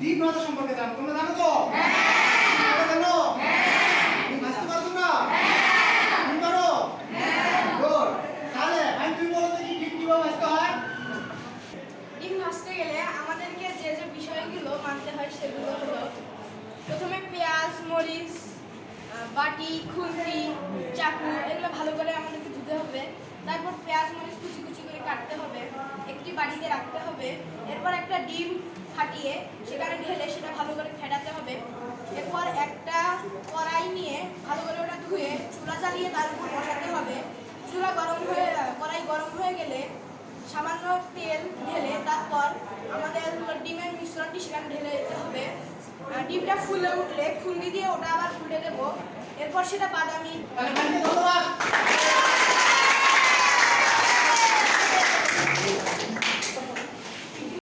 ডিম ভাজা সম্পর্কে জানো? তোমরা জানো তো? ডিম ভাজতে গেলে। আমাদেরকে যে যে বিষয়গুলো মানতে হয় সেগুলো হলো, প্রথমে পেঁয়াজ, মরিচ বাটি, খুন্তি, চাকু, এগুলো ভালো করে আমাদেরকে ধুতে হবে। তারপর পেঁয়াজ, মরিচ কুচি কুচি করে কাটতে হবে। একটি বাটিতে রাখতে হবে। এরপর একটা ডিম ফাটিয়ে সেখানে ঢেলে সেটা ভালো করে ফেটাতে হবে। এরপর একটা কড়াই নিয়ে ভালো করে ওটা ধুয়ে চুলা জ্বালিয়ে তার উপর বসাতে হবে। চুলা গরম হয়ে, কড়াই গরম হয়ে গেলে সামান্য তেল ঢেলে তারপর আমাদের ডিমের মিশ্রণটি সেখানে ঢেলে দিতে হবে। ডিমটা ফুলে উঠলে খুন্দি দিয়ে ওটা আবার উল্টে দেবো। এরপর সেটা বাদামি